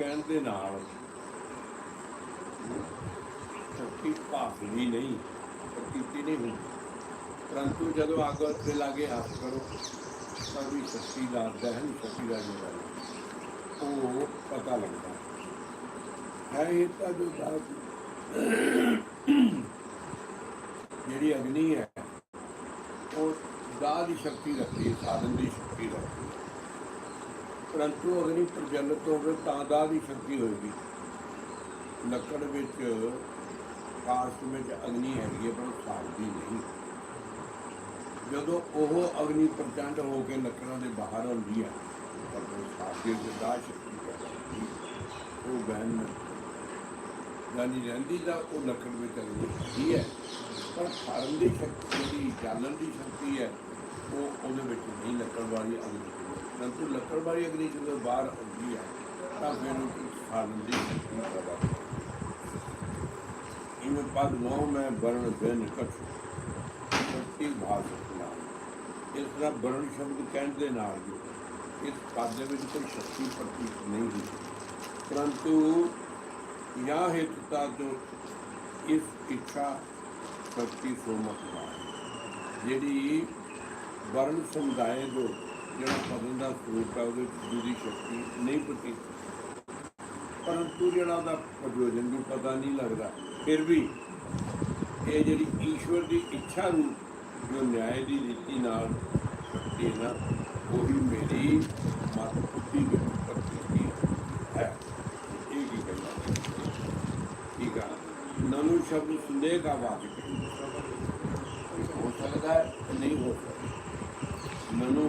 ਕਹਿਣ ਦੇ ਨਾਲ ਸ਼ਕਤੀ ਭਾਸਦੀ ਨਹੀਂ ਪ੍ਰਤੀਤੀ ਨਹੀਂ ਹੁੰਦੀ। ਪਰੰਤੂ ਜਦੋਂ ਅੱਗ ਤੇ ਲਾਗੇ ਹੱਥ ਕਰੋ, ਤਾਂ ਵੀ ਸ਼ਕਤੀ ਦਾ ਦਹਨ, ਸ਼ਕਤੀ ਦਾ ਜਿਹੜਾ ਉਹ ਪਤਾ ਲੱਗਦਾ ਹੈ। ਇਹ ਤਾਂ ਜੋ ਦਾਸ ਜਿਹੜੀ ਅਗਨੀ ਹੈ, ਉਹ ਦਾ ਦੀ ਸ਼ਕਤੀ ਰੱਖਦੀ ਹੈ, ਸਾਧਨ ਦੀ ਸ਼ਕਤੀ ਰੱਖਦੀ ਹੈ। ਪਰੰਤੂ ਅਗਨੀ ਪ੍ਰਜਵਲਿਤ ਹੋਵੇ ਤਾਂ ਦਾ ਦੀ ਸ਼ਕਤੀ ਹੋਏਗੀ। ਲੱਕੜ ਵਿੱਚ ਕਾਸ਼ਟ ਵਿੱਚ ਅਗਨੀ ਹੈਗੀ ਹੈ, ਪਰ ਸਾੜਦੀ ਨਹੀਂ। ਜਦੋਂ ਉਹ ਅਗਨੀ ਪ੍ਰਚੰਡ ਹੋ ਕੇ ਲੱਕੜਾਂ ਦੇ ਬਾਹਰ ਆਉਂਦੀ ਹੈ, ਤਾਂ ਉਹ ਸਾੜਦੀ ਦੀ ਦਾਹ ਸ਼ਕਤੀ ਪੈਦਾ ਉਹ ਬਹਿਨ ਜਾਨੀ ਰਹਿੰਦੀ ਤਾਂ ਉਹ ਲੱਕੜ ਵਿੱਚ ਅਗਨੀ ਹੈਗੀ ਹੈ, ਪਰ ਫੜਨ ਦੀ ਸ਼ਕਤੀ ਜਿਹੜੀ ਜਾਲਣ ਦੀ ਸ਼ਕਤੀ ਹੈ, ਉਹ ਉਹਦੇ ਵਿੱਚ ਨਹੀਂ, ਲੱਕੜ ਵਾਲੀ ਅਗਨੀ ਪਰੰਤੂ ਲੱਕੜ ਅਗਨੀ ਜਦੋਂ ਬਾਹਰ ਆਉਂਦੀ ਹੈ, ਤਾਂ ਫਿਰ ਉਹ ਦੀ ਸ਼ਕਤੀ ਪੈਦਾ ਹੁੰਦੀ ਹੈ। ਪਦ ਨੋ ਮੈਂ ਬਰਨ ਬਿਨ ਕਛ ਸ਼ਕਤੀ ਭਾਸ ਇਸ ਤਰ੍ਹਾਂ ਬਰਨ ਸ਼ਬਦ ਕਹਿਣ ਦੇ ਨਾਲ ਜੋ ਇਸ ਪਦ ਦੇ ਵਿੱਚ ਕੋਈ ਸ਼ਕਤੀ ਪ੍ਰਤੀਤ ਨਹੀਂ ਹੁੰਦੀ। ਪਰੰਤੂ ਯਾ ਹਿਤਤਾ ਜੋ ਇਸ ਇੱਛਾ ਸ਼ਕਤੀ ਸੋਮਤ ਜਿਹੜੀ ਵਰਣ ਸਮੁਦਾਇ ਜੋ ਜਿਹੜਾ ਪਦਨ ਦਾ ਸਰੂਪ ਹੈ, ਉਹਦੇ ਵਿੱਚ ਸ਼ਕਤੀ ਨਹੀਂ ਪ੍ਰਤੀਤ ਪਰੰਤੂ ਜਿਹੜਾ ਉਹਦਾ ਪ੍ਰਯੋਜਨ ਵੀ ਪਤਾ ਨਹੀਂ ਲੱਗਦਾ, ਫਿਰ ਵੀ ਇਹ ਜਿਹੜੀ ਈਸ਼ਵਰ ਦੀ ਇੱਛਾ ਰੂਪ ਜੋ ਨਿਆਏ ਦੀ ਰੀਤੀ ਨਾਲ ਸ਼ਕਤੀ ਹੈ ਨਾ, ਉਹੀ ਮੇਰੀ ਮਤ ਬੁੱਧੀ ਵਿੱਚ ਪ੍ਰਤੀਤੀ ਹੈ। ਇਹ ਕੀ ਕਹਿੰਦਾ ਠੀਕ ਆ ਨਨੂ ਸ਼ਬਦ ਸੰਦੇਹ ਦਾ ਵਾਚਕ ਹੋ ਸਕਦਾ ਹੈ, ਨਹੀਂ ਹੋ ਸਕਦਾ। ਨਨੂ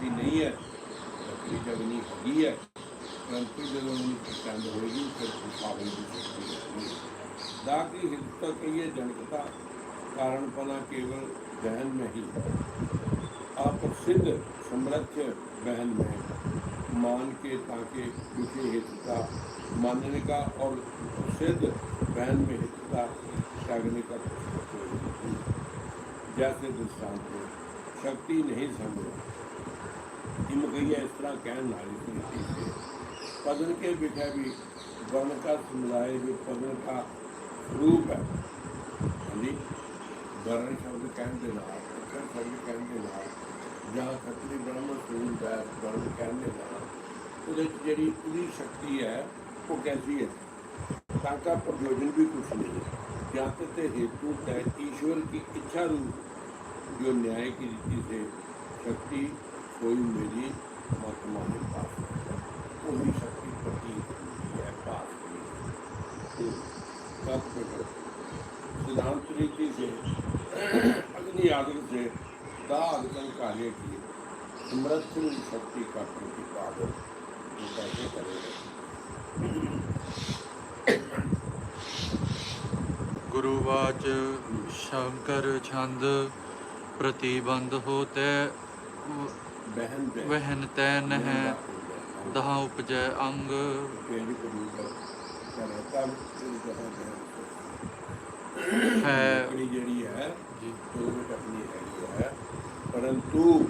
ਦੀ ਸ਼ਕਤੀ ਨਹੀਂ ਹੈ ਲੱਕੜੀ ਜਗਨੀ ਹੈਗੀ ਹੈ ਪਰੰਤੂ ਜਦੋਂ ਉਹਨੂੰ ਪਸੰਦ ਹੋਏਗੀ ਫਿਰ ਪਾਵਨ ਦੀ ਸ਼ਕਤੀ ਨਹੀਂ ਦਾ ਕੀ ਹਿੱਤ ਕਹੀਏ ਜਨਕਤਾ ਕਾਰਣਪਨਾ ਕੇਵਲ बहन में ही अप्रसिद्ध समृद्ध बहन में मान के ताकि विषय हितता मानने का और प्रसिद्ध बहन में हितता त्यागने का जैसे दृष्टांत हो शक्ति नहीं संभव इम कहिए इस तरह कहन वाली स्मृति से पदन के विषय भी वर्ण का समुदाय जो पदन का रूप है हाँ जी ਵਰਨ ਸ਼ਬਦ ਕਹਿਣ ਦੇ ਨਾਲ ਅੱਖਰ ਸ਼ਬਦ ਕਹਿਣ ਦੇ ਨਾਲ ਜਾਂ ਖੱਤਰੀ ਬ੍ਰਹਮ ਸਰੂਪ ਹੈ ਵਰਨ ਕਹਿਣ ਦੇ ਨਾਲ ਉਹਦੇ 'ਚ ਜਿਹੜੀ ਪੂਰੀ ਸ਼ਕਤੀ ਹੈ ਉਹ ਕੈਸੀ ਹੈ ਤਾਂ ਕਾ ਪ੍ਰਯੋਜਨ ਵੀ ਕੁਛ ਨਹੀਂ है जात ते हेतु तय ईश्वर की इच्छा रूप जो न्याय की रीति से शक्ति कोई मेरी वर्तमान ने पास वही शक्ति प्रति है पास तब सिद्धांत रीति से, अग्नि आदर से दाग दादन कार्य की मृत्यु शक्ति का प्रतिपादन कैसे करेगा? गुरुवाच शंकर छंद प्रतिबंध होते ਵਹਿਨ ਤੈਨ ਹੈ ਦਹਾ ਉਪਜੈ ਅੰਗ। ਹੈ ਪਰੰਤੂ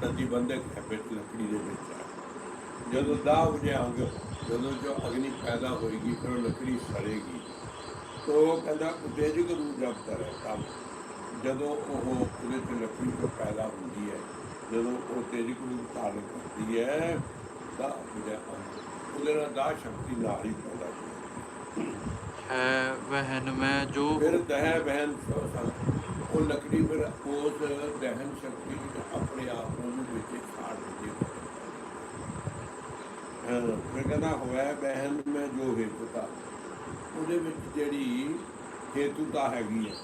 ਪ੍ਰਤੀਬੰਧਕ ਹੈ ਬਿਲਕੁਲ ਲੱਕੜੀ ਦੇ ਵਿੱਚ। ਜਦੋਂ ਦਾ ਵਜੇ ਅੰਗ ਜਦੋਂ ਜੋ ਅਗਨੀ ਪੈਦਾ ਹੋਏਗੀ ਫਿਰ ਲੱਕੜੀ ਸੜੇਗੀ। ਤੋ ਕਹਿੰਦਾ ਉਤੇਜਕ ਰੂਪ ਜਪਦਾ ਹੈ ਤਾਂ ਜਦੋਂ ਉਹ ਉਹਦੇ ਤੇ ਲੱਕੜੀ ਤੋਂ ਪੈਦਾ ਹੁੰਦੀ ਹੈ ਜਦੋਂ ਉਹ ਤੇਜਕ ਰੂਪ ਧਾਰਨ ਕਰਦੀ ਹੈ ਦਾ ਅੰਗ ਉਹਦੇ ਨਾਲ ਦਾਹ ਸ਼ਕਤੀ ਨਾਲ ਹੀ ਪੈਦਾ ਹੁੰਦੀ ਹੈ। ਹੈ ਵਹਿਨ ਮੈਂ ਜੋ ਫਿਰ ਦਹਿ ਸੋਸਨ ਉਹ ਲੱਕੜੀ ਫਿਰ ਉਸ ਦਹਿਨ ਸ਼ਕਤੀ ਆਪਣੇ ਆਪ ਨੂੰ ਵਿੱਚ ਖਾੜ ਦਿੱਤੀ ਹਾਂ। ਫਿਰ ਕਹਿੰਦਾ ਹੋਇਆ ਬਹਿਨ ਮੈਂ ਜੋ ਹੇਤੁਤਾ ਉਹਦੇ ਵਿੱਚ ਜਿਹੜੀ ਹੇਤੁਤਾ ਹੈਗੀ ਹੈ।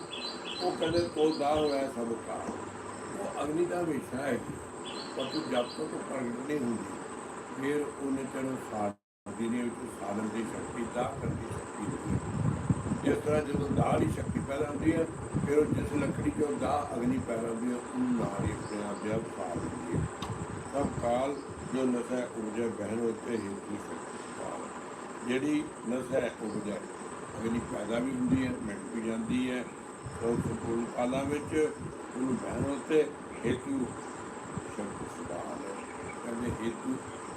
ਉਹ ਕਹਿੰਦੇ ਤੋ ਦਾ ਹੋਇਆ ਸਭ ਕਾ ਉਹ ਅਗਨੀ ਦਾ ਵਿਸ਼ਾ ਹੈ। ਪਰ ਤੂੰ ਜਦ ਤੱਕ ਪ੍ਰਗਟ ਨਹੀਂ ਹੁੰਦੀ, ਫਿਰ ਉਹਨੇ ਤੈਨੂੰ ਸਾੜ ਜਿਹਨੇ ਵਿੱਚ ਸਾਲਮ ਦੀ ਸ਼ਕਤੀ ਦਾ ਕਰਨ ਸ਼ਕਤੀ ਨਹੀਂ ਹੈ। ਜਿਸ ਤਰ੍ਹਾਂ ਜਦੋਂ ਦਾਹ ਦੀ ਸ਼ਕਤੀ ਪੈਦਾ ਹੁੰਦੀ ਹੈ, ਫਿਰ ਉਹ ਜਿਸ ਲੱਕੜੀ ਚੋਂ ਦਾਹ ਅਗਨੀ ਪੈਦਾ ਹੁੰਦੀ ਹੈ, ਉਹਨੂੰ ਨਾਲ ਹੀ ਆਪਣੇ ਆਪ ਦੇ ਆਪ ਦਿੰਦੀ ਹੈ। ਸਭ ਕਾਲ ਜੋ ਨਸ਼ਾ ਉਪਜੈ ਬਹਿਨ ਹੋਤੇ ਹੇਤੂ ਸ਼ਕਤੀ ਕਾਲ ਜਿਹੜੀ ਨਸ਼ਾ ਉਪਜੈ, ਅਗਨੀ ਪੈਦਾ ਵੀ ਹੁੰਦੀ ਹੈ, ਮਿਟ ਵੀ ਜਾਂਦੀ ਹੈ ਸੰਪੂਰਨ ਕਾਲਾਂ ਵਿੱਚ ਉਹਨੂੰ ਬਹਿਣ ਉੱਤੇ ਹੇਤੂ ਸ਼ਬਦ ਸੁਭਾਨ ਹੈ। ਕਹਿੰਦੇ ਹੇਤੂ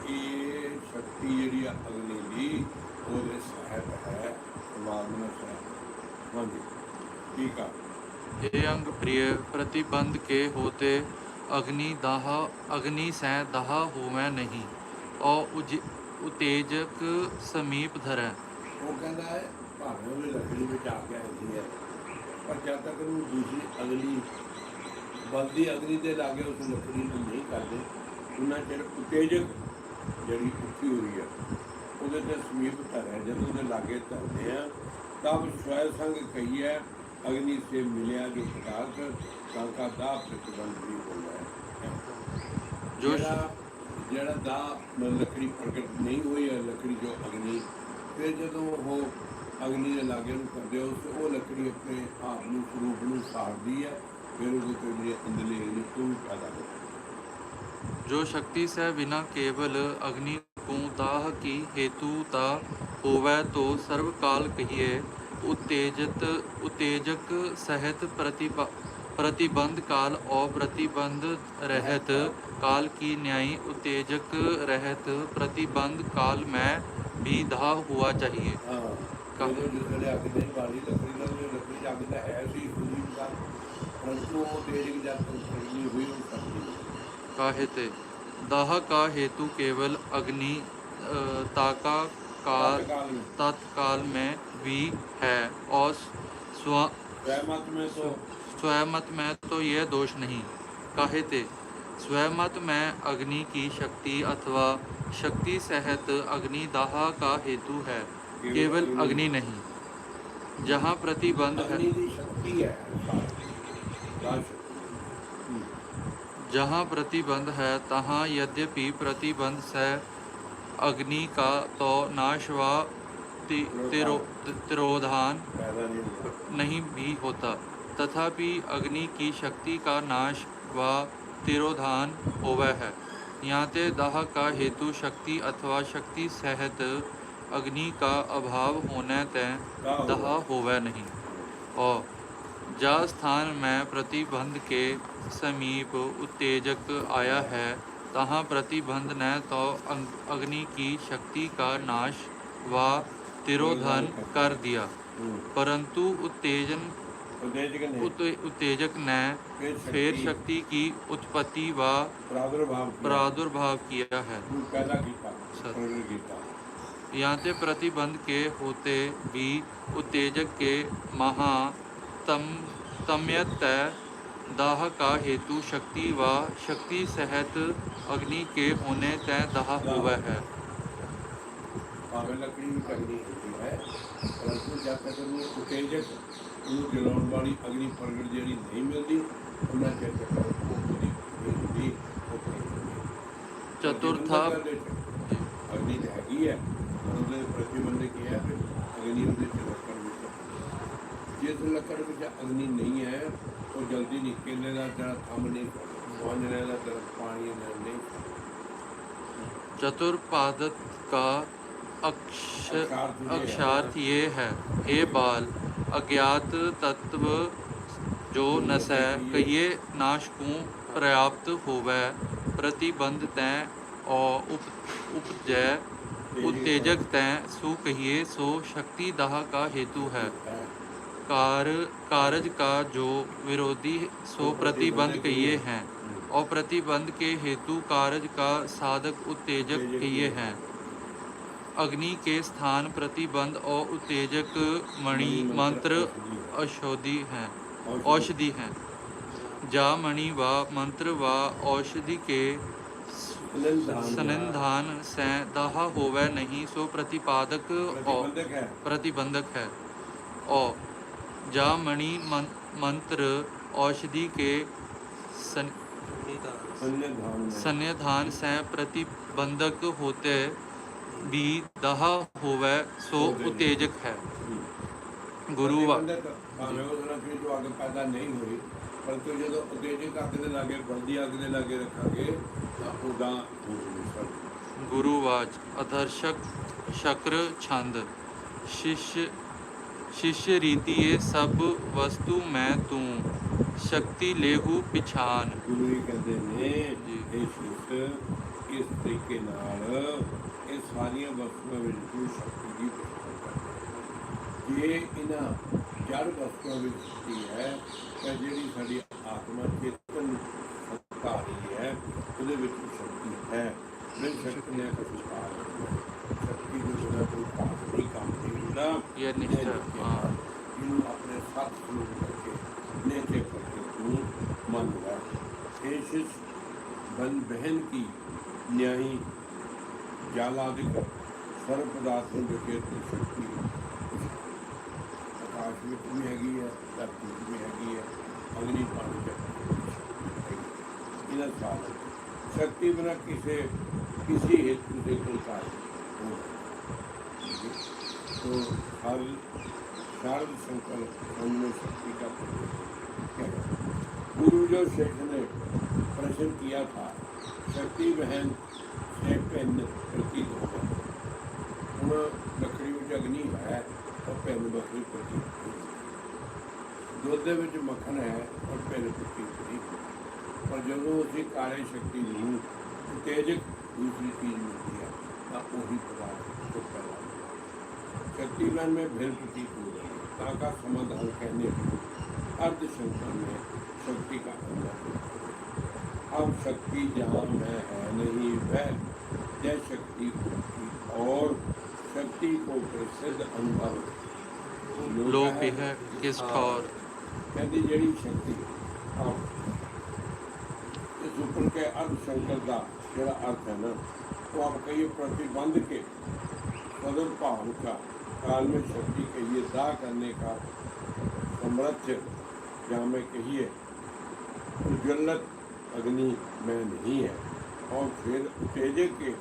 ਇਹ ਸ਼ਕਤੀ ਜਿਹੜੀ ਅਗਨੀ ਦੀ ਉਹਦੇ ਸਹਿਤ ਹੈ ਪਰਮਾਤਮਾ ਸਹਿਤ। ਹਾਂਜੀ ਠੀਕ ਆ। ਜੇ ਅੰਗ ਪ੍ਰਿਯ ਪ੍ਰਤੀਬੰਧ ਕੇ ਹੋਤੇ ਅਗਨੀ ਦਾਹ ਅਗਨੀ ਸੈ ਦਾਹ ਹੋਵੈ ਨਹੀਂ। ਔ ਉਤੇਜਕ ਸਮੀਪ ਧਰੈ। ਉਹ ਕਹਿੰਦਾ ਹੈ ਭਾਵੇਂ ਲੱਕੜੀ ਵਿੱਚ ਆ ਗਿਆ ਹੈ। ਪਰ ਜਦ ਤੱਕ ਉਹ ਦੂਸਰੀ ਅਗਲੀ ਬਲਦੀ ਅਗਨੀ ਦੇ ਲਾਗੇ ਉਸ ਲੱਕੜੀ ਨੂੰ ਨਹੀਂ ਕਰਦੇ ਉਹਨਾਂ ਚਿਰ ਉਤੇਜਕ ਜਿਹੜੀ ਉੱਠੀ ਹੋਈ ਹੈ ਉਹਦੇ ਤੇ ਸਮੀਪ ਧਰਿਆ ਜਦੋਂ ਉਹਦੇ ਲਾਗੇ ਧਰਦੇ ਆ ਤਬ ਸਵੈ ਸੰਗ ਕਹੀ ਹੈ ਅਗਨੀ ਸੇ ਮਿਲਿਆ ਜੋ ਪਦਾਰਥ ਕਾਂਕਾ ਦਾ ਪ੍ਰਤੀਬੰਧ ਵੀ ਹੁੰਦਾ ਹੈ। ਜੋ ਜਿਹੜਾ ਜਿਹੜਾ ਦਾ ਲੱਕੜੀ ਪ੍ਰਗਟ ਨਹੀਂ ਹੋਈ ਹੈ ਲੱਕੜੀ ਜੋ ਅਗਨੀ ਫਿਰ ਜਦੋਂ ਉਹ ਅਗਨੀ ਦੇ ਲਾਗੇ ਨੂੰ ਕਰਦੇ ਹੋ ਤੇ ਉਹ ਲੱਕੜੀ ਆਪਣੇ ਆਪ ਨੂੰ ਸਰੂਪ ਨੂੰ ਸਾੜਦੀ ਹੈ ਫਿਰ ਉਹਦੇ ਤੋਂ ਜਿਹੜੇ ਅੰਦਰਲੇ ਅਗਨੀ ਉਹ ਵੀ ਪੈਦਾ ਹੁੰਦੀ ਹੈ जो शक्ति से बिना केवल अग्नि को दाह की हेतु ता होवै तो सर्वकाल कहिए उत्तेजित उत्तेजक सहित प्रतिब प्रतिबंध काल और प्रतिबंध रहित काल की न्याय उत्तेजक रहित प्रतिबंध काल में भी दाह हुआ चाहिए ਹਾਂ ਜਦੋਂ ਜਿਸ ਵੇਲੇ ਅੱਗ ਨਹੀਂ ਬਾਲੀ ਲੱਕੜੀ ਨਾਲ ਉਹ ਲੱਕੜੀ 'ਚ ਅੱਗ ਤਾਂ ਹੈ ਸੀ ਖੁਦੀ ਦਾ ਪਰੰਤੂ ਉਹ ਤੇਜ ਜਦ ਤੱਕ ਨਹੀਂ ਹੋਈ ਉਹ ਕਰਦੀ ਨਹੀਂ काहे ते दाह का हेतु केवल अग्नि अ, ताका काल काल में तत्काल में भी है और स्व वैमत में तो स्वयंमत में तो यह दोष नहीं काहे ते स्वयंमत में अग्नि की शक्ति अथवा शक्ति सहित अग्नि दाह का हेतु है केवल अग्नि नहीं जहाँ प्रतिबंध है। जहाँ प्रतिबंध है तहाँ यद्यपि प्रतिबंध से अग्नि का तो नाश व तिरो- तिरोधान नहीं भी होता तथापि अग्नि की शक्ति का नाश व तिरोधान होवै है। यहाँ ते दाह का हेतु शक्ति अथवा शक्ति सहित अग्नि का अभाव होने तय दाह होवै नहीं और जा स्थान में प्रतिबंध के समीप उत्तेजक आया है तहाँ प्रतिबंध ने तो अंग- अग्नि की शक्ति का नाश व तिरोधन कर दिया हम्म। परंतु उत्तेजन उद्देश्य के नहीं उत, उत्तेजक ने फिर फिर शक्ति की उत्पत्ति व प्रादुर्भाव किया, प्रादुर्भाव किया है यहाँ ते प्रतिबंध के होते भी उत्तेजक के महातम तम्यत दाह का हेतु शक्ति व शक्ति सहित अग्नि के होने तय दाह हुआ है ਭਾਵੇਂ ਲੱਕੜੀ ਵੀ ਕਰਨੀ ਹੁੰਦੀ ਹੈ ਪਰੰਤੂ ਜਦ ਤੱਕ ਉਹਨੂੰ ਉਤੇਜਕ ਉਹਨੂੰ ਜਲਾਉਣ ਵਾਲੀ ਅਗਨੀ ਪ੍ਰਗਟ ਜਿਹੜੀ ਨਹੀਂ ਮਿਲਦੀ ਉਹਨਾਂ ਚਿਰ ਤੱਕ ਉਹ ਉਹਦੀ ਨਹੀਂ ਹੁੰਦੀ ਉਹ ਨਹੀਂ ਹੁੰਦੀ चतुर्था ਅਗਨੀ ਤਾਂ ਹੈਗੀ ਹੈ ਪਰ ਉਹਦੇ ਪ੍ਰਤੀਬੰਧ ਕੀ ਹੈ ਫਿਰ ਅਗਨੀ ਉਹਦੇ ਚ ਲੱਕੜ ਵਿੱਚ ਜਿਸ ਲੱਕੜ ਵਿੱਚ ਅਗਨੀ ਨਹੀਂ ਹੈ ਉਹ ਜਲਦੀ ਨਹੀਂ ਕੇਲੇ ਦਾ ਜਿਹੜਾ ਥੰਮ ਨਹੀਂ ਸਵਾਂਜਣੇ ਦਾ ਜਿਹੜਾ ਪਾਣੀ ਨਾਲ ਨਹੀਂ चतुर्पादक का अक्ष अक्षार्थ ये है। अक्षार्थ ये है हे बाल अज्ञात तत्व जो नसै कहिए नाश को पर्याप्त होवै प्रतिबंध तय और उप उपजय उत्तेजक तय सु कहिए सो शक्ति दाह का हेतु है कार कारज का जो विरोधी सो प्रतिबंध कहिए हैं और प्रतिबंध के हेतु कारज का साधक उत्तेजक कहिए हैं अग्नि के स्थान प्रतिबंध और उत्तेजक मणि मंत्र औषधि हैं औषधि हैं जा मणि व मंत्र व औषधि के संधान सनंधान सैदाह होवे नहीं सो प्रतिपादक प्रतिबंधक है। ओ जा मणि मंत्र औषधि के संधान सन्निधान से प्रतिबंधक होते भी दह होवे सो उत्तेजक है। हम्म। गुरुवा जो आगे पैदा नहीं हुई ਪਰੰਤੂ ਜਦੋਂ ਉਤੇਜਕ ਅੱਗ ਦੇ ਲਾਗੇ ਬਲਦੀ ਅੱਗ ਦੇ ਲਾਗੇ ਰੱਖਾਂਗੇ ਤਾਂ ਉਦਾਂ ਹੋ ਸਕ ਗੁਰੂ ਵਾਚ ਅਦਰਸ਼ਕ ਸ਼ਕਰ ਛੰਦ ਸ਼ਿਸ਼ ਸ਼ਿਸ਼ ਰੀਤੀਏ ਸਭ ਵਸਤੂ ਮੈਂ ਤੂੰ ਸ਼ਕਤੀ ਲੇਹੂ ਪਿਛਾਨ ਗੁਰੂ ਜੀ ਕਹਿੰਦੇ ਨੇ ਜੀ। ਇਹ ਸ਼ਿਸ਼ ਇਸ ਤਰੀਕੇ ਨਾਲ ਇਹ ਸਾਰੀਆਂ ਵਸਤੂਆਂ ਵਿੱਚ ਸ਼ਕਤੀ ਦੀ ਪਛਾਣ ਕਰ ਜੇ ਇਹਨਾਂ ਜੜ ਵਸਤੂਆਂ ਵਿੱਚ ਸ਼ਕਤੀ ਹੈ ਤਾਂ ਜਿਹੜੀ ਸਾਡੀ ਆਤਮਾ ਚੇਤਨ ਸੱਤਾ ਰਹੀ ਹੈ ਉਹਦੇ ਵਿੱਚ ਸ਼ਕਤੀ ਹੈ ਮੈਂ ਸ਼ਕਤੀ ਨੇ ਕੁਝ ਪਾਰ ਸ਼ਕਤੀ ਦੇ ਬਿਨਾਂ ਕੋਈ ਪਾਰ ਨਹੀਂ ਕੰਮ ਨਹੀਂ ਹੁੰਦਾ ਇਹ ਨਿਸ਼ਚੈ, ਹਾਂ। ਇਹਨੂੰ ਆਪਣੇ ਸਾਥ ਨੂੰ ਕਰਕੇ ਨੇਚੇ ਕਰਕੇ ਤੂੰ ਮੰਨ ਲੈ ਇਹ ਸ਼ਿਸ਼ ਬਨ ਬਹਿਨ ਕੀ ਨਿਆਈ ਜਾਲਾਦਿਕ ਸਰਵ ਪਦਾਰਥ ਨੂੰ ਜਕੇ ਤੇ ਸ਼ਕਤੀ ਆਕਾਸ਼ ਵਿੱਚ ਵੀ ਹੈਗੀ ਹੈ ਧਰਤੀ ਵਿੱਚ ਵੀ ਹੈਗੀ ਹੈ ਅਗਨੀ ਪਾਣੀ ਚ ਇਹਨਾਂ ਸਾਲ ਸ਼ਕਤੀ ਬਿਨਾ ਕਿਸੇ ਕਿਸੇ हेतु से कोई कार्य नहीं हो सकता। तो हर शारद संकल्प उनमें शक्ति का प्रयोग है गुरु जो शेख ने प्रश्न किया था शक्ति बहन से भिन्न प्रतीत हो गया ਹੁਣ ਲੱਕੜੀ ਵਿੱਚ ਅਗਨੀ ਹੈ ਤਾਂ ਭਿੰਨ ਬੱਕਰੀ ਪ੍ਰਤੀਤ ਹੋਈ ਦੁੱਧ ਦੇ ਵਿੱਚ ਮੱਖਣ ਹੈ ਔਰ ਭਿੰਨ ਪ੍ਰਤੀਤ ਨਹੀਂ ਹੋਈ। ਪਰ ਜਦੋਂ ਅਸੀਂ ਕਾਲੇ ਸ਼ਕਤੀ ਨੂੰ ਉਤੇਜਕ ਦੂਸਰੀ ਚੀਜ਼ ਮਿਲਦੀ ਹੈ ਤਾਂ ਉਹੀ ਪਦਾਰਥ ਤੋਂ ਪਹਿਲਾਂ शक्तिमान में भेद प्रतीत हो गई ताका समाधान कहने अर्ध शंकर में शक्ति का अंदर अब शक्ति जहाँ में है नहीं वह जय शक्ति होती और शक्ति को प्रसिद्ध अनुभव ਲੋਕ ਇਹ ਕਿਸ ਠੌਰ ਕਹਿੰਦੀ ਜਿਹੜੀ ਸ਼ਕਤੀ ਆਪ ਇਸ ਉੱਪਰ ਕੇ ਅਰਧ ਸ਼ੰਕਰ ਦਾ ਜਿਹੜਾ ਅਰਥ ਹੈ ਨਾ ਉਹ ਆਪ ਕਹੀਏ प्रतिबंध के सदर भाव का काल में शक्ति कहिए दाह करने का सामर्थ्य जहाँ में कहिए उज्ज्वलत अग्नि में नहीं है और फिर उत्तेजक के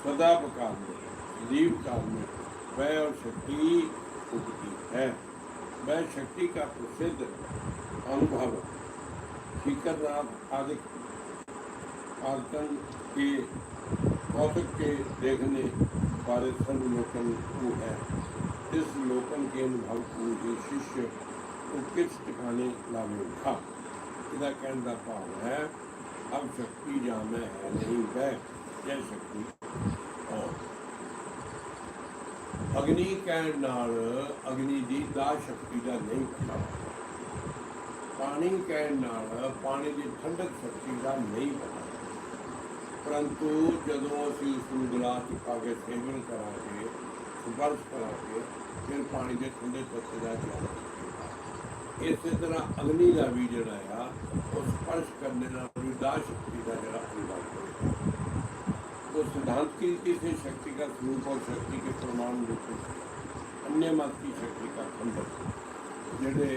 सदाप काल में दीप काल में वह और शक्ति उगती है वह शक्ति का प्रसिद्ध अनुभव शिखरनाथ आदि आर्तन के कौतुक के देखने वाले सर्व लोकन को है इस लोकन के अनुभव को ये शिष्य को किस ठिकाने लावेगा ਇਹਦਾ ਕਹਿਣ ਦਾ ਭਾਵ ਹੈ ਅਬ ਸ਼ਕਤੀ ਜਾਂ ਮੈਂ ਹੈ ਨਹੀਂ ਵੈ ਇਹ ਸ਼ਕਤੀ ਅਗਨੀ ਕਹਿਣ ਨਾਲ ਅਗਨੀ ਦੀ ਦਾ ਸ਼ਕਤੀ ਦਾ ਨਹੀਂ ਪਤਾ। ਪਾਣੀ ਕਹਿਣ ਨਾਲ ਪਾਣੀ ਦੀ ਠੰਡਕ ਸ਼ਕਤੀ ਦਾ ਨਹੀਂ ਪਤਾ। ਪਰੰਤੂ ਜਦੋਂ ਅਸੀਂ ਉਸ ਨੂੰ ਗਲਾਸ ਚ ਪਾ ਕੇ ਸੇਵਨ ਕਰਾਂਗੇ ਸਪਰਸ਼ ਕਰਾਂਗੇ, ਫਿਰ ਪਾਣੀ ਦੇ ਠੰਡੇ ਤੱਤ ਦਾ ਗਿਆਨ ਇਸੇ ਤਰ੍ਹਾਂ ਅਗਨੀ ਦਾ ਵੀ ਜਿਹੜਾ ਆ, ਉਹ ਸਪਰਸ਼ ਕਰਨ ਨਾਲ ਵੀ ਦਾ ਸ਼ਕਤੀ ਦਾ ਜਿਹੜਾ ਅਨੁਭਵ ਹੋਵੇਗਾ वो सिद्धांत की रीति से शक्ति का स्वरूप और शक्ति के प्रमाण रूप अन्य मत की शक्ति का खंडन जेडे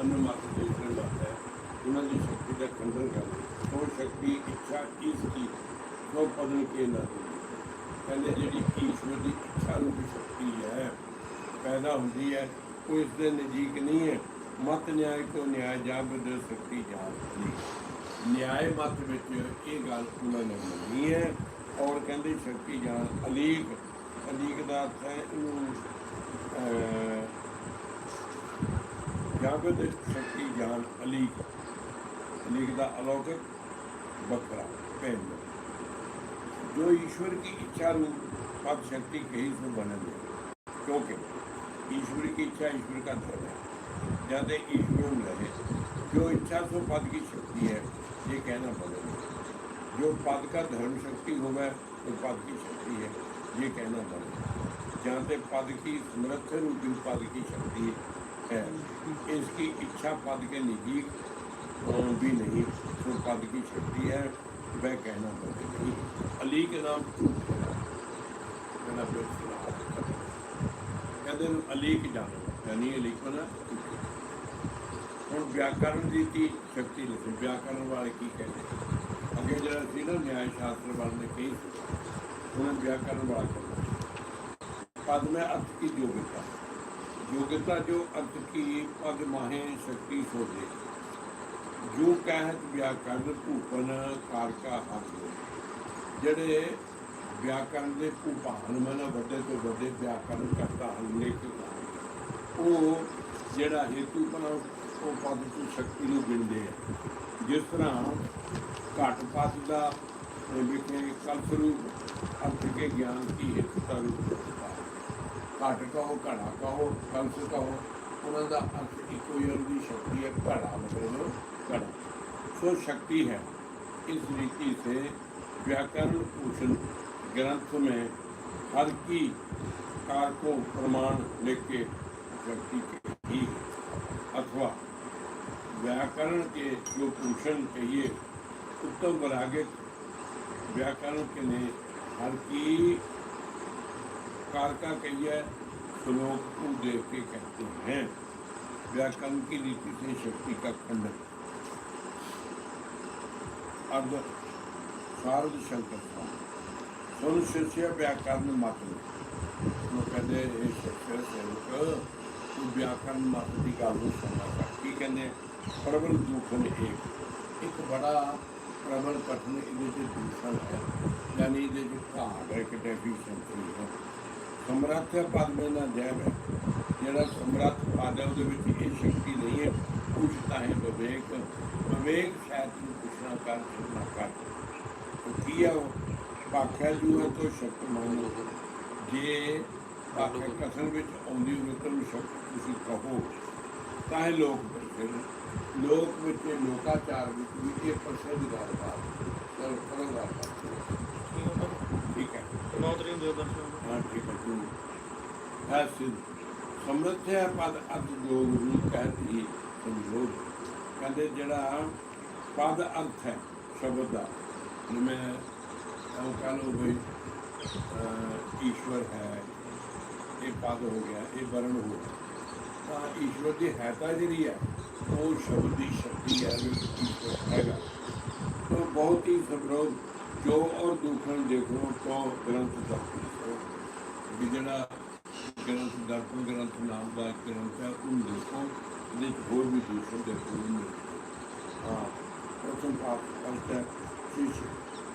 अन्य मत के खंड आता है उन्होंने की शक्ति का खंडन कर वो शक्ति इच्छा इसकी वो बदल के ना कहते जी ईश्वर की इच्छा रूप शक्ति है पैदा होती है वो इसके नजीक नहीं है मत न्याय को न्याय जा बदल सकती जा न्याय मत में ये गल उन्होंने मनी है ਗੱਲ ਉਹਨਾਂ ਨੇ ਮੰਨੀ ਹੈ ਔਰ ਕਹਿੰਦੇ ਸ਼ਕਤੀ ਜਾਣ ਅਲੀਕ ਅਲੀਕ ਦਾ ਅਰਥ ਹੈ ਇਹਨੂੰ ਜਾਗਤ ਸ਼ਕਤੀ ਜਾਣ ਅਲੀਕ ਅਲੀਕ ਦਾ ਅਲੌਕਿਕ ਬਖਰਾ ਪਹਿਨ ਜੋ ईश्वर की इच्छा रूप पद शक्ति कहीं से बनन है क्योंकि ईश्वर की इच्छा ईश्वर का धर्म है जब ईश्वर में रहे जो इच्छा सो पद की शक्ति है ये कहना बदल है जो पद का धर्म शक्ति हो वह तो पद की शक्ति है ये कहना बदल है जहाँ से पद की समर्थ रूपी पद की शक्ति है इसकी इच्छा पद के निजी अ, भी नहीं तो पद की शक्ति है वह कहना बदल नहीं अली के नाम झूठ है कहना फिर सुना कहते हैं अलीक जानो यानी अलीक बना ਹੁਣ ਵਿਆਕਰਨ ਦੀ ਤੀ ਸ਼ਕਤੀ ਲਿਖੀ ਵਿਆਕਰਨ ਵਾਲੇ ਕੀ ਕਹਿੰਦੇ ਅੱਗੇ ਜਿਹੜਾ ਸੀ ਨਾ ਨਿਆਂ ਸ਼ਾਸਤਰ ਵੱਲ ਨੇ ਕਹੀ ਉਹਨਾਂ ਵਿਆਕਰਨ ਵਾਲਾ ਕਰਨਾ ਪਦ ਮੈਂ ਅਰਥ ਕੀ ਯੋਗਤਾ? ਯੋਗਤਾ ਜੋ ਅਰਥ ਕੀ ਪਦ ਮਾਹੇ ਸ਼ਕਤੀ ਸੋਝੇ ਜੋ ਕਹਿਤ ਵਿਆਕਰਨ ਭੂਪਨ ਕਾਰਕਾ ਹੱਥ ਜਿਹੜੇ ਵਿਆਕਰਨ ਦੇ ਭੂਪਾਨ ਮਨ ਵੱਡੇ ਤੋਂ ਵੱਡੇ ਵਿਆਕਰਨ ਕਰਤਾ ਹਲੇਕ ਉਹ ਜਿਹੜਾ ਹੇਤੂ ਬਣਾ, ਉਹ ਪਦ ਤੋਂ ਸ਼ਕਤੀ ਨੂੰ ਗਿਣਦੇ ਆ। ਜਿਸ ਤਰ੍ਹਾਂ ਘਟ ਪਦ ਦਾ ਇਹ ਵਿਖੇ ਕਲਸਰੂਪ ਅਰਥ ਕੇ ਗਿਆਨ ਕੀ ਹੇਤੁਤਾ ਰੂਪ ਘਟ ਕਹੋ ਘੜਾ ਕਹੋ ਕਲਸ ਕਹੋ ਉਹਨਾਂ ਦਾ ਅਰਥ ਇੱਕੋ ਹੀ ਦੀ ਸ਼ਕਤੀ ਹੈ ਘੜਾ ਮਤਲਬ ਘੜਾ ਸੋ ਸ਼ਕਤੀ है इस रीति से व्याकरण भूषण ग्रंथ में हर की कारकों प्रमाण लेके व्यक्ति के ही अथवा व्याकरण के जो भूषण कहिए उत्तम वैरागिक व्याकरण के ने हर की कारका कहिए श्लोक को देख के कहते हैं व्याकरण की रीति से शक्ति का खंडन अर्ध शारद शंकर स्वामी सुन शिष्य व्याकरण मत ਉਹ ਕਹਿੰਦੇ ਇਹ ਸ਼ਿਸ਼ਯ ਸੇਵਕ ਤੂੰ ਵਿਆਕਰਨ ਮਤ ਦੀ ਗੱਲ ਨੂੰ ਸੁਣਨਾ ਕਰ ਕੀ ਕਹਿੰਦੇ ਪ੍ਰਬਲ ਦੂਖਨ ਇੱਕ ਇੱਕ ਬੜਾ ਪ੍ਰਬਲ ਕਠਨ ਇਹਦੇ ਚ ਦੂਸ਼ਣ ਹੈ, ਯਾਨੀ ਇਹਦੇ ਚ ਘਾਟ ਹੈ ਕਿ ਡੈਫੀਸ਼ੀਐਂਸੀ ਸਮਰੱਥ ਪਦ में ਨਾ ਜੈਬ ਹੈ। ਜਿਹੜਾ ਸਮਰੱਥ ਪਦ ਹੈ ਉਹਦੇ ਵਿੱਚ ਇਹ ਸ਼ਕਤੀ ਨਹੀਂ ਹੈ ਪੁੱਛਤਾ ਹੈ ਵਿਵੇਕ। ਵਿਵੇਕ ਸ਼ਾਇਦ ਨੂੰ ਪੁੱਛਣਾ ਕਰ ਸੁਣਨਾ ਕਰ। ਉਹ ਕੀ ਹੈ ਉਹ? ਪਾਖਿਆ ਜੂ ਹੈ ਤੋਂ ਸ਼ਕਤ ਮੰਨੋ। ਜੇ ਪਾਖਿਆ ਕਥਨ ਵਿੱਚ ਆਉਂਦੀ ਉਤਰ ਨੂੰ ਸ਼ਕਤ ਤੁਸੀਂ ਕਹੋ। ਤਾਂ ਇਹ ਲੋਕ ਪ੍ਰਸਿੱਧ ਲੋਕ ਵਿੱਚ ਲੋਕਾਚਾਰ ਵਿੱਚ ਵੀ ਇਹ ਪ੍ਰਸਿੱਧ ਗੱਲ ਬਾਤ ਚਲ ਕਰੋ ਗੱਲ ਠੀਕ ਹੈ। ਨੌ ਤਰੀਕ ਦੇ। ਦਰਸ਼ਨ ਹਾਂ ਠੀਕ ਹੈ ਤੂੰ ਹੈ। ਸਿੱਧ। ਸਮਰੱਥ ਹੈ ਪਦ ਅਰਥ ਜੋ ਗੁਰੂ ਕਹਿੰਦੇ ਸਮਝੋ ਕਹਿੰਦੇ ਜਿਹੜਾ ਪਦ ਅਰਥ ਹੈ ਸ਼ਬਦ ਦਾ। ਜਿਵੇਂ ਉਹ ਕਹ ਲਓ ਬਈ ਈਸ਼ਵਰ ਹੈ ਇਹ ਪਦ ਹੋ ਗਿਆ ਇਹ ਵਰਣ ਹੋ ਗਿਆ। ਤਾਂ ਈਸ਼ਵਰ ਦੀ ਹੈਤਾ ਜਿਹੜੀ ਹੈ, ਉਹ ਸ਼ਬਦ ਦੀ ਸ਼ਕਤੀ ਹੈ, ਜੋ ਈਸ਼ਵਰ ਹੈਗਾ। ਉਹ ਬਹੁਤ ਹੀ ਸਬਰੋਧ ਜੋ ਔਰ ਦੂਖਣ ਦੇਖੋ, ਤੋਂ ਗ੍ਰੰਥ ਦਾ ਵੀ ਜਿਹੜਾ ਗ੍ਰੰਥ, ਦਰਪਣ ਗ੍ਰੰਥ ਨਾਮ ਦਾ ਇੱਕ ਗ੍ਰੰਥ ਹੈ ਉਹ ਦੇਖੋ, ਇਹਦੇ ਹੋਰ ਵੀ ਦੂਸ਼ਣ ਦੇਖੋ ਹਾਂ, ਪ੍ਰਥਮ ਪਾਪ ਅੰਤਰ ਸ਼ੀਸ਼।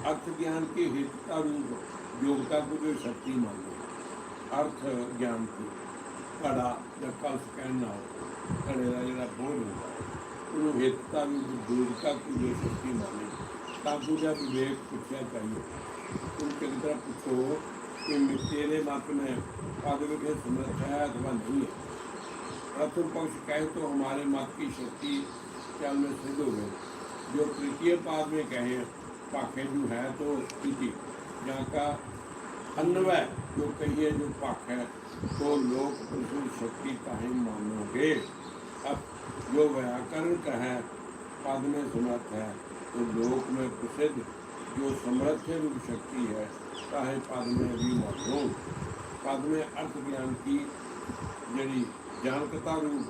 ਅਰਥ ਗਿਆਨ ਕੇ ਹਿੱਤ ਦਾ ਰੂਪ ਯੋਗਤਾ ਕੋ ਜੋ ਸ਼ਕਤੀ ਮੰਨੋ ਅਰਥ ਗਿਆਨ ਕੀ। ਘੜਾ ਜਾਂ ਕਲਸ ਕਹਿਣਾ ਘੜੇ ਦਾ ਜਿਹੜਾ ਬੋਝ ਹੁੰਦਾ ਹੈ, ਉਹਨੂੰ ਹਿਤਤਾ ਨੂੰ ਦੂਰਤਾ ਕੀ ਜੋ ਸ਼ਕਤੀ ਮਾਨੇ ਤਾਂ ਦੂਜਾ ਵਿਵੇਕ ਪੁੱਛਿਆ ਚਾਹੀਏ तुम किस तरह पूछो कि तेरे मत में पद के समर्थ है अथवा नहीं है प्रथम पक्ष कहे तो हमारे मत की शक्ति क्या में सिद्ध हो गई जो तृतीय पाद में कहे पाखे जो है तो इति यहाँ का अन्वय जो कहिए, जो पाख है तो लोग प्रभु शक्ति का ही मानोगे। अब जो व्याकरण का है पद में सुनत है तो लोक में प्रसिद्ध, जो समृद्ध रूप शक्ति है चाहे पद में भी मानो। पद में अर्थ ज्ञान की जड़ी जानकता रूप,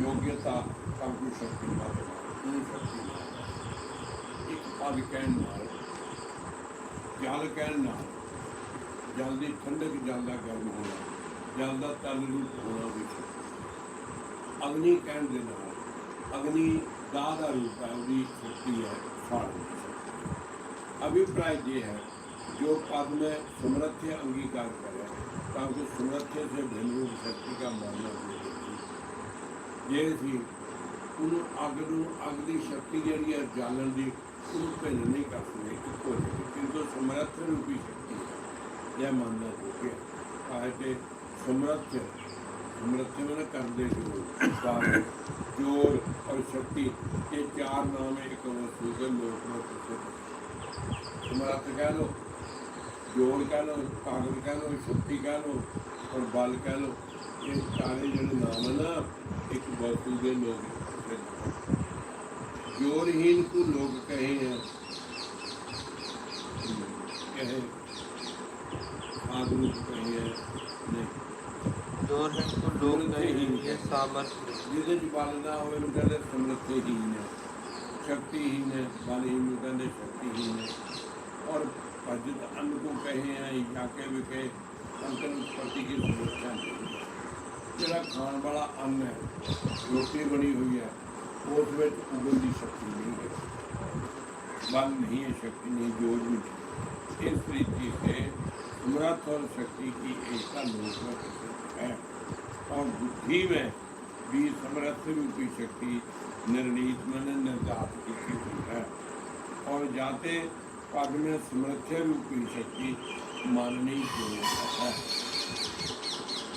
योग्यता का भी शक्ति मात्र शक्ति एक पद कह नाल जल कह नाल ਜਲ ਦੀ ਠੰਡਕ ਜਲ ਦਾ ਗਰਮ ਹੋਣਾ ਜਲ ਦਾ ਤਲ ਰੂਪ ਹੋਣਾ ਵੀ ਅਗਨੀ ਕਹਿਣ ਦੇ ਨਾਲ ਅਗਨੀ ਦਾ ਦਾ ਰੂਪ ਹੈ ਉਹਦੀ ਸ਼ਕਤੀ ਹੈ ਸਾੜ अभिप्राय ये है जो पद में समर्थ्य अंगीकार करे ताकि समर्थ्य से भिन्न रूप शक्ति का मानना ਜੇ ਸੀ ਉਹਨੂੰ ਅੱਗ ਨੂੰ ਅੱਗ ਦੀ ਸ਼ਕਤੀ ਜਿਹੜੀ ਹੈ ਜਾਲਣ ਦੀ ਉਹਨੂੰ ਭਿੰਨ ਨਹੀਂ ਕਰ ਸਕਦੇ ਇੱਕੋ ਜਿਹੀ ਕਿੰਤੂ ਸਮਰੱਥ ਰੂਪੀ ਸ਼ਕਤੀ ਹੈ ਇਹ ਮੰਨਣਾ ਹੋ ਗਿਆ ਕਾਹੇ ਤੇ ਸਮਰੱਥ ਸਮਰੱਥ ਮਨ ਜੋਰ ਔਰ ਸ਼ਕਤੀ, ਇਹ ਚਾਰ ਨਾਮ ਇੱਕ ਵਸਤੂ ਦੇ ਲੋਕ ਨੂੰ ਪ੍ਰਸਿੱਧ ਸਮਰੱਥ ਕਹਿ ਲੋ ਜੋੜ ਕਹਿ ਲੋ ਤਾਕਤ ਕਹਿ ਲੋ ਸ਼ਕਤੀ ਕਹਿ ਲੋ ਔਰ ਬਲ ਕਹਿ ਲੋ ਇਹ ਸਾਰੇ ਜਿਹੜੇ ਨਾਮ ਨਾ, ਇੱਕ ਵਸਤੂ ਦੇ ਲੋਕ ਜੋੜਹੀਨ ਕੋ ਲੋਕ ਕਹੇ ਹੈ, ਕਹੇ। ਆਦਮੀ ਕਹੇ ਹੈ ਨਹੀਂ जोर है तो लोग कहें ये सामर्थ्य ਜਿਹਦੇ ਚ ਬਲ ਨਾ ਹੋਵੇ ਉਹਨੂੰ ਕਹਿੰਦੇ ਸਮਰੱਥਹੀਨ ਹੈ ਸ਼ਕਤੀਹੀਨ ਹੈ ਬਲਹੀਨ ਨੂੰ ਕਹਿੰਦੇ ਸ਼ਕਤੀਹੀਨ ਹੈ ਔਰ ਪਰ ਜਿਤ ਅੰਨ ਕੋ ਕਹੇ ਆ ਜਾਂ ਕੇ ਵਿਖੇ ਅੰਤਨ ਉਤਪਤੀ ਕੀ ਸਮੱਸਿਆ ਨਹੀਂ ਜਿਹੜਾ ਖਾਣ ਵਾਲਾ ਅੰਨ ਹੈ ਰੋਟੀ ਬਣੀ ਹੋਈ ਹੈ ਉਸ ਵਿੱਚ ਉਗਣ ਦੀ ਸ਼ਕਤੀ ਨਹੀਂ ਹੈ बल नहीं है शक्ति नहीं जोर भी नहीं। इस तरीके समर्थ और शक्ति की एकता लोक है। और बुद्धि में भी समर्थ रूपी शक्ति निर्णीत मन निर्धारित की है। और जाते पद में समर्थ रूपी शक्ति माननी ज़रूरत है।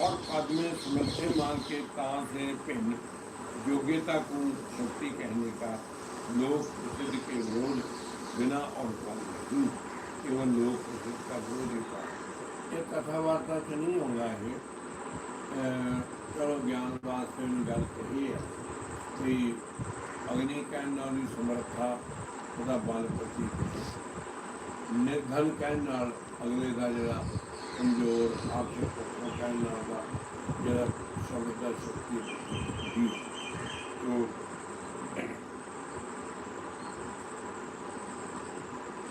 और पद में समर्थ मान के ता से भिन्न योग्यता को शक्ति कहने का लोक प्रसिद्ध के विरोध बिना और फल नहीं। केवल लोक प्रसिद्ध का विरोध ही। था ये कथा वार्ता से नहीं होगा ये अ, चलो ज्ञान वास्ते ने गल कही है कि अग्नि कहने वाली समर्था ਉਹਦਾ ਬਲ ਪ੍ਰਤੀਕ ਨਿਰਧਨ ਕਹਿਣ ਨਾਲ ਅਗਲੇ ਦਾ ਜਿਹੜਾ ਕਮਜ਼ੋਰ ਆਖਿਰ ਉਹ ਕਹਿਣ ਨਾਲ ਦਾ ਜਿਹੜਾ ਸ਼ਬਦ ਦਾ ਸ਼ਕਤੀ ਦੀ ਉਹ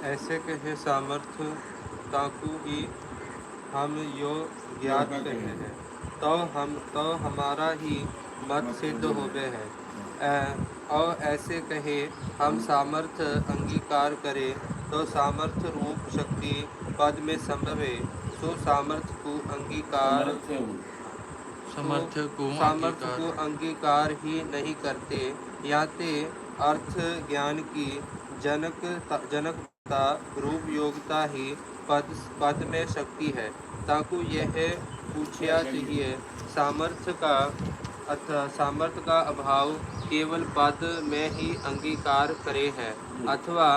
ऐसे कहे सामर्थ्य ताकू ही हम यो ज्ञात कहे हैं। तो हम तो हमारा ही मत सिद्ध होवे है। और ऐसे कहे हम सामर्थ्य अंगीकार करें तो सामर्थ्य रूप शक्ति पद में संभव। है सो सामर्थ्य को अंगीकार समर्थ को सामर्थ्य को अंगीकार। ही नहीं करते। या ते अर्थ ज्ञान की जनक जनकता रूप योग्यता ही पद पद में शक्ति है। ताकू यह पूछया चाहिए सामर्थ्य का अथ, सामर्थ्य का अभाव केवल पद में ही अंगीकार करे है। अथवा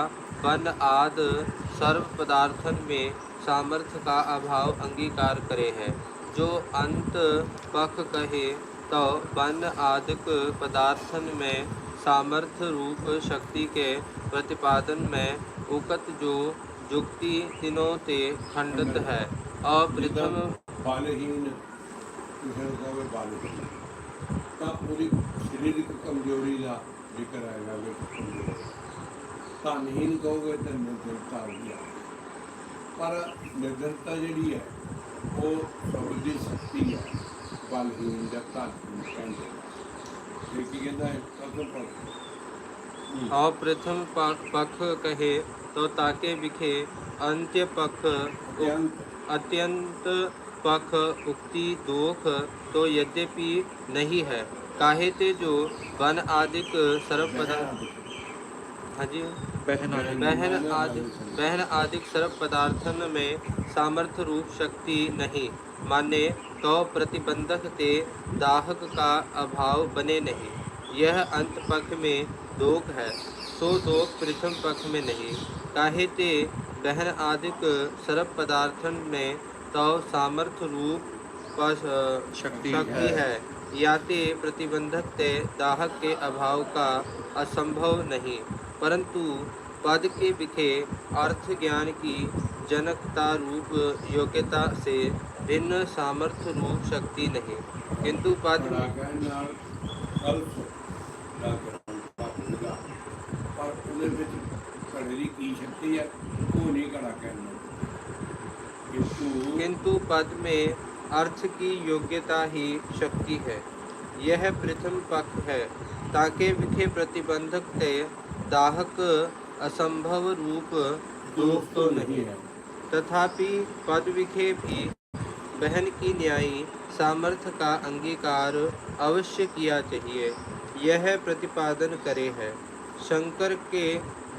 वन आदि सर्व पदार्थन में सामर्थ्य का अभाव अंगीकार करे है। जो अंत पख कहे तो वन आदिक पदार्थन में सामर्थ्य रूप शक्ति के प्रतिपादन में उकत जो ਜੁਗਤੀ ਤਿਨੋਂ ਤੇ ਖੰਡਤ ਹੈ। ਆ ਪ੍ਰਥਮ ਬਾਲਹੀਨ ਕਿਸ਼ਨ ਸਾਹਿਬ ਬਾਲਹੀਨ। ਤਾਂ ਪੂਰੀ ਸਰੀਰਕ ਕਮਜ਼ੋਰੀ ਦਾ ਜ਼ਿਕਰ ਆਏਗਾ ਵੀ ਧਨਹੀਨ ਕਹੋਗੇ ਤਾਂ ਨਿਰਦਲਤਾ ਹੋ ਗਿਆ ਪਰ ਨਿਰਦਲਤਾ ਜਿਹੜੀ ਹੈ, ਉਹ ਪ੍ਰਭੂ ਦੀ ਸ਼ਕਤੀ ਹੈ। ਬਾਲਹੀਨ ਦਾ ਧਨ ਕਹਿੰਦੇ ਜੇ ਕੀ ਕਹਿੰਦਾ ਹੈ? ਤਾਂ ਤੋਂ और प्रथम पक्ष कहे तो ताके विखे अंत्य पक्ष अत्यंत पक्ष उक्ति दोख तो यद्यपि नहीं है। काहे ते जो वन आदिक सर्व पदार्थ हाँ जी। बहन आदि। बहन आदिक सर्व पदार्थन में सामर्थ्य रूप शक्ति नहीं। माने तो प्रतिबंधक ते दाहक का अभाव बने नहीं। यह अंत पक्ष में दोख है सो दोख प्रथम पक्ष में नहीं। काहे ते बहन आदिक सर्व पदार्थन में तो सामर्थ्य रूप शक्ति शक्ति है। है। याते प्रतिबंधक ते दाहक के अभाव का असंभव नहीं। परंतु पद के विखे अर्थ ज्ञान की जनकता रूप योग्यता से भिन्न सामर्थ्य रूप शक्ति नहीं। किंतु पद ਉਹਦੇ ਵਿੱਚ ਘੜੇ ਦੀ ਕੀ ਸ਼ਕਤੀ ਹੈ ਉਹ ਨਹੀਂ ਘੜਾ ਕਹਿਣਾ ਕਿੰਤੂ किंतु पद में अर्थ की योग्यता ही शक्ति है यह प्रथम पक्ष है ताके विखे प्रतिबंधक ते दाहक असंभव रूप दोष तो नहीं है तथापि पद विखे भी बहन की न्यायी सामर्थ्य का अंगीकार अवश्य किया चाहिए यह प्रतिपादन करे है शंकर के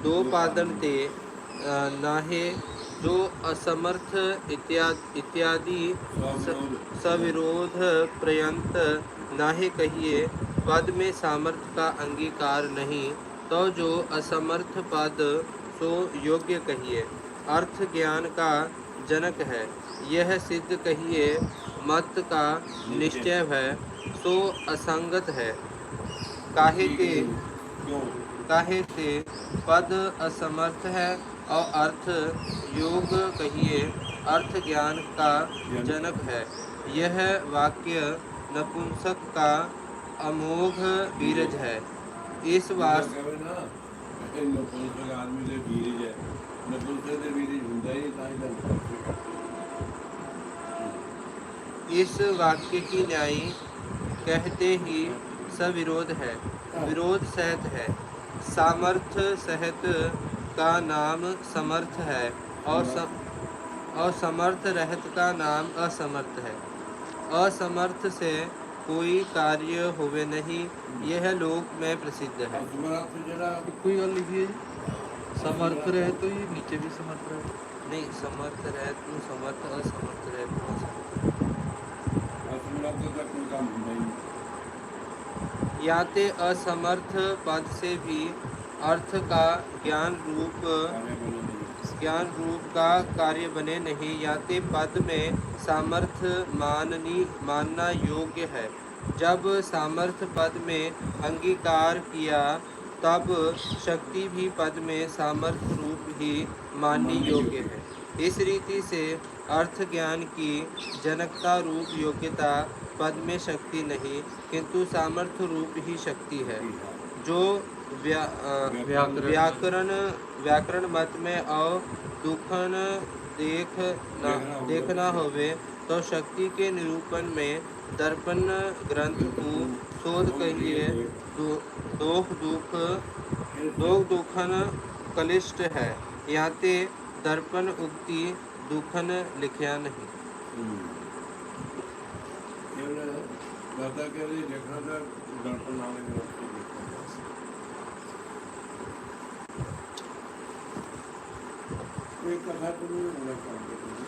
दो पादन थे नाहे जो असमर्थ इत्यादि इत्यादि सविरोध पर्यंत नाहे कहिए, पद में सामर्थ्य का अंगीकार नहीं तो जो असमर्थ पद, सो योग्य कहिए। अर्थ ज्ञान का जनक है, यह सिद्ध कहिए, मत का निश्चय है, सो असंगत है। काहे के? क्यों? कहे ते पद असमर्थ है और अर्थ योग कहिए अर्थ ज्ञान का जनक है। यह वाक्य नपुंसक का अमोघ बीरज है। इस वार इस वाक्य की न्याय कहते ही सविरोध है। विरोध सहित है। सामर्थ्य सहित का नाम समर्थ है और सम और समर्थ रहत का नाम असमर्थ है। असमर्थ से कोई कार्य हुए नहीं यह लोक में प्रसिद्ध है। कोई और लिखिए समर्थ रह तो ये नीचे भी समर्थ रह। नहीं समर्थ रह तो समर्थ असमर्थ रह तो याते असमर्थ पद से भी अर्थ का ज्ञान रूप ज्ञान रूप का कार्य बने नहीं याते पद में सामर्थ्य माननी मानना योग्य है। जब सामर्थ्य पद में अंगीकार किया तब शक्ति भी पद में सामर्थ्य रूप ही माननी योग्य है। इस रीति से अर्थ ज्ञान की जनकता रूप योग्यता पद में शक्ति नहीं किंतु सामर्थ्य रूप ही शक्ति है। जो व्या, व्याकरण- व्याकरण मत में और दुखन देख ना देखना होवे। तो शक्ति के निरूपण में दर्पण ग्रंथ को शोध कहिए दोख दुख दोख दुखन कलिष्ट है। यहाँ याते दर्पण उक्ति दुखन लिखया नहीं। ਇਹ ਦਾਦਾ ਕਹਿੰਦੇ ਦੇਖਣਾ ਤਾਂ ਦਰਪਣ ਨਾਲ ਰਸਤੇ ਦੇਖਣਾ ਕੋਈ ਕਥਾ ਤੋਂ ਹੋਣਾ ਚਾਹੁੰਦੇ